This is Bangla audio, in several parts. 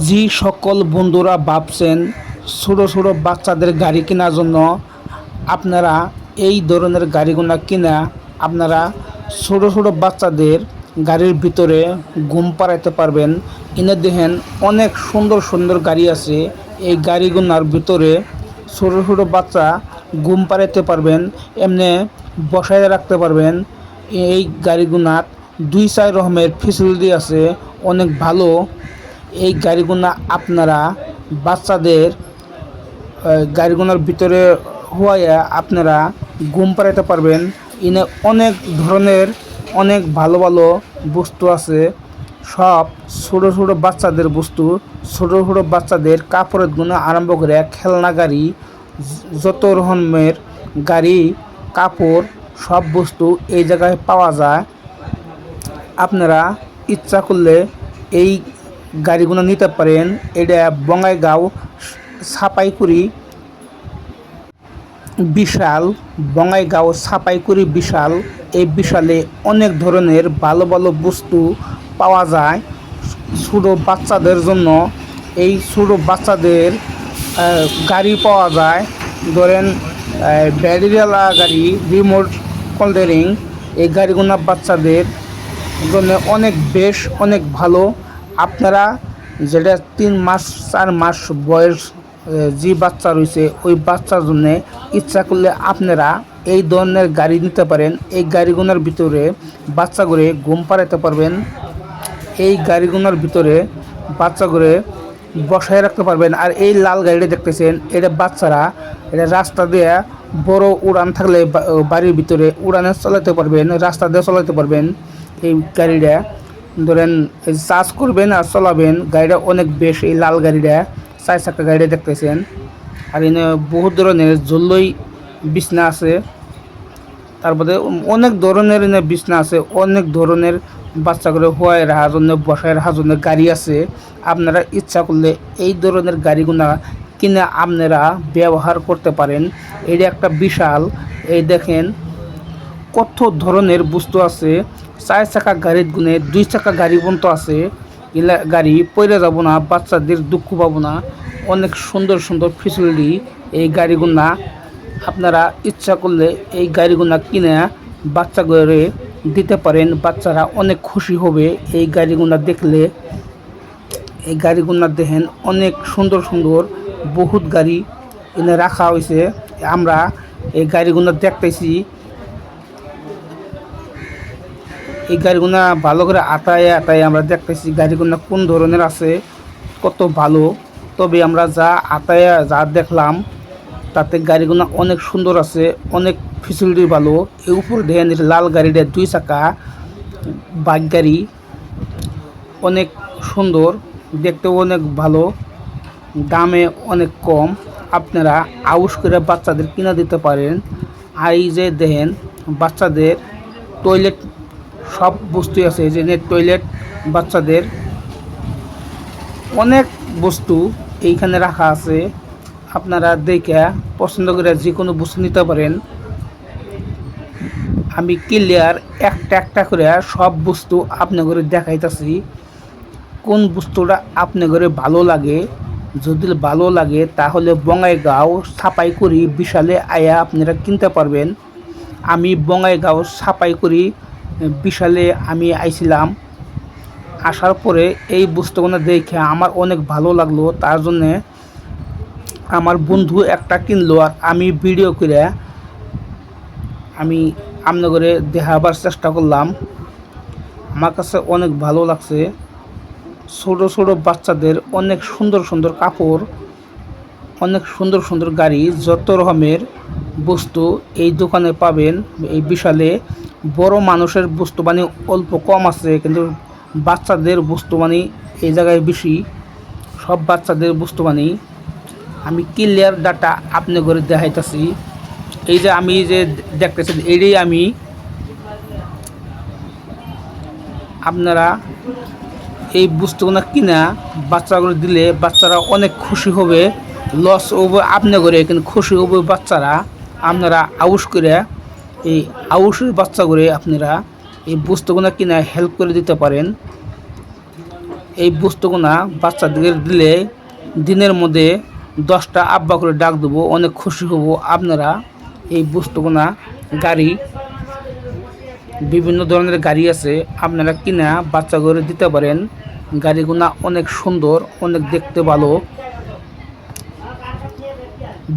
যে সকল বন্ধুরা ভাবছেন ছোটো ছোটো বাচ্চাদের গাড়ি কেনার জন্য আপনারা এই ধরনের গাড়িগুলো কিনা আপনারা ছোটো ছোটো বাচ্চাদের গাড়ির ভিতরে ঘুম পাড়াইতে পারবেন। এনে দেখেন অনেক সুন্দর সুন্দর গাড়ি আছে। এই গাড়িগুলোর ভিতরে ছোটো ছোটো বাচ্চা ঘুম পাড়াইতে পারবেন, এমনি বসায় রাখতে পারবেন। এই গাড়িগুলার দুই চার রকমের ফেসিলিটি আছে, অনেক ভালো এই গাড়িগুনা আপনারা বাচ্চাদের গাড়িগুনার ভিতরে হওয়ায় আপনারা ঘুম পাড়াইতে পারবেন। এনে অনেক ধরনের, অনেক ভালো ভালো বস্তু আছে। সব ছোটো ছোটো বাচ্চাদের বস্তু, ছোটো ছোটো বাচ্চাদের কাপড়ের গুণে আরম্ভ করে খেলনা গাড়ি, যত রকমের গাড়ি, কাপড়, সব বস্তু এই জায়গায় পাওয়া যায়। আপনারা ইচ্ছা করলে এই গাড়িগুলো নিতে পারেন। এটা বঙ্গাইগাঁও ছাপাইকুড়ি বিশাল, বঙ্গাইগাঁও, সাপাইকুড়ি বিশাল। এই বিশালে অনেক ধরনের ভালো ভালো বস্তু পাওয়া যায় ছোটো বাচ্চাদের জন্য। এই ছোটো বাচ্চাদের গাড়ি পাওয়া যায়। ধরেন ব্যাটারিওয়ালা গাড়ি, রিমোট কন্ট্রোলিং, এই গাড়িগুলো বাচ্চাদের জন্য অনেক বেশ, অনেক ভালো। আপনারা যেটা তিন মাস, চার মাস বয়স যে বাচ্চা রয়েছে, ওই বাচ্চার জন্য ইচ্ছা করলে আপনারা এই ধরনের গাড়ি নিতে পারেন। এই গাড়িগুলোর ভিতরে বাচ্চা করে ঘুম পাড়াতে পারবেন। এই গাড়িগুলোর ভিতরে বাচ্চা করে বসায় রাখতে পারবেন। আর এই লাল গাড়িটা দেখতেছেন, এটা বাচ্চারা, এটা রাস্তা দিয়ে বড় উড়ান থাকলে বাড়ির ভিতরে উড়ানে চালাতে পারবেন, রাস্তা দিয়ে চালাতে পারবেন এই গাড়িটা। ধরেন, চার্জ করবেন আর চলাবেন, গাড়িটা অনেক বেশ, এই লাল গাড়িটা, চার চাকা গাড়িটা দেখতেছেন। আর এনে বহু ধরনের জল্লই বিছনা আছে। তারপরে অনেক ধরনের এনে বিছনা আছে, অনেক ধরনের বাচ্চা করে হওয়ায় রাখার জন্য, বসায় রাখার জন্য গাড়ি আছে। আপনারা ইচ্ছা করলে এই ধরনের গাড়িগুলা কিনে আপনারা ব্যবহার করতে পারেন। এটা একটা বিশাল, এই দেখেন, কত ধরনের বস্তু আছে। চার চাকা গাড়ির গুণে দুই চাকা গাড়ি পর্যন্ত আছে। গাড়ি পড়ে যাব না, বাচ্চাদের দুঃখ পাবো না। অনেক সুন্দর সুন্দর ফেসিলিটি এই গাড়িগুলা আপনারা ইচ্ছা করলে এই গাড়িগুলা কিনে বাচ্চা করে দিতে পারেন। বাচ্চারা অনেক খুশি হবে এই গাড়িগুলা দেখলে। এই গাড়িগুলা দেখেন অনেক সুন্দর সুন্দর বহুত গাড়ি এনে রাখা হয়েছে আমরা এই গাড়িগুলো দেখতেছি। এই গাড়িগুলো ভালো করে আটায় আটায় আমরা দেখতেছি গাড়িগুলো কোন ধরনের আছে, কত ভালো। তবে আমরা যা আটায় যা দেখলাম, তাতে গাড়িগুলো অনেক সুন্দর আছে, অনেক ফেসিলিটি ভালো। এর উপর দেখেন লাল গাড়িটা দুই চাকা, বাইক গাড়ি, অনেক সুন্দর, দেখতেও অনেক ভালো, দামে অনেক কম। আপনারা আউশ করে বাচ্চাদের কিনা দিতে পারেন। আর এই যে দেখেন, বাচ্চাদের টয়লেট সব বস্তু আছে যে টয়লেট বাচ্চাদের অনেক বস্তু এইখানে রাখা আছে। আপনারা দেখে পছন্দ করে যে কোনো বস্তু নিতে পারেন। আমি ক্লিয়ার একটা একটা করে সব বস্তু আপনার করে দেখাইতেছি। কোন বস্তুটা আপনি করে ভালো লাগে? যদি ভালো লাগে, তাহলে বঙ্গাইগাঁও ছাপাই করি, বিশালে আয়া আপনারা কিনতে পারবেন। আমি বঙ্গাইগাঁও ছাপাই করি বিশালে আমি আইছিলাম। আসার পরে এই বস্তুগুলো দেখে আমার অনেক ভালো লাগল। তার জন্যে আমার বন্ধু একটা কিনলো আর আমি ভিডিও করে আমি আপনাদের দেখাবার চেষ্টা করলাম। আমার কাছে অনেক ভালো লাগছে। ছোট ছোট বাচ্চাদের অনেক সুন্দর সুন্দর কাপড়, অনেক সুন্দর সুন্দর গাড়ি, যত রকমের বস্তু এই দোকানে পাবেন এই বিশালে। বড় মানুষের বস্তু মানে অল্প কম আছে, কিন্তু বাচ্চাদের বস্তু মানে এই জায়গায় বেশি। সব বাচ্চাদের বস্তু মানে আমি ক্লিয়ার ডাটা আপনি করে দেখাইতেছি। এই যে আমি যে দেখতেছেন, এটাই আমি। আপনারা এই বস্তুগুলো কিনা, বাচ্চাগুলো দিলে বাচ্চারা অনেক খুশি হবে। লস হবে আপনি করে কিন্তু খুশি হবে বাচ্চারা। আপনারা আউশ করে এই আউশের বাচ্চা করে আপনারা এই বস্তুগুনা কিনা হেল্প করে দিতে পারেন। এই বস্তুগুনা বাচ্চাদের দিলে দিনের মধ্যে দশটা আব্বা করে ডাক দেবো, অনেক খুশি হব। আপনারা এই বস্তুগুনা গাড়ি, বিভিন্ন ধরনের গাড়ি আছে, আপনারা কিনা বাচ্চা করে দিতে পারেন। গাড়িগুনা অনেক সুন্দর, অনেক দেখতে ভালো।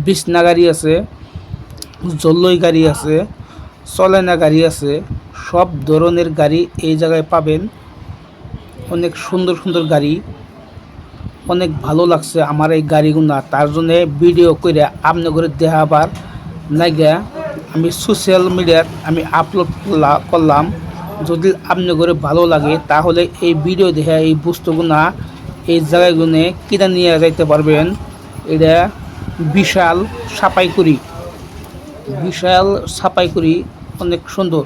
বিছনা গাড়ি আছে, জল্লই গাড়ি আছে। চলেনা গাড়ি আছে, সব ধরনের গাড়ি এই জায়গায় পাবেন। অনেক সুন্দর সুন্দর গাড়ি, অনেক ভালো লাগছে আমার এই গাড়িগুলা তার জন্য ভিডিও করে আপনি করে দেখাবার নাইগা আমি সোশ্যাল মিডিয়ার আমি আপলোড করলাম। যদি আপনি করে ভালো লাগে তাহলে এই ভিডিও দেখে এই বস্তুগুলা এই জায়গাগুলো কিনে নিয়ে যাইতে পারবেন। এটা বিশাল সাপাই করি বিশাল সাপাই করি অনেক সুন্দর।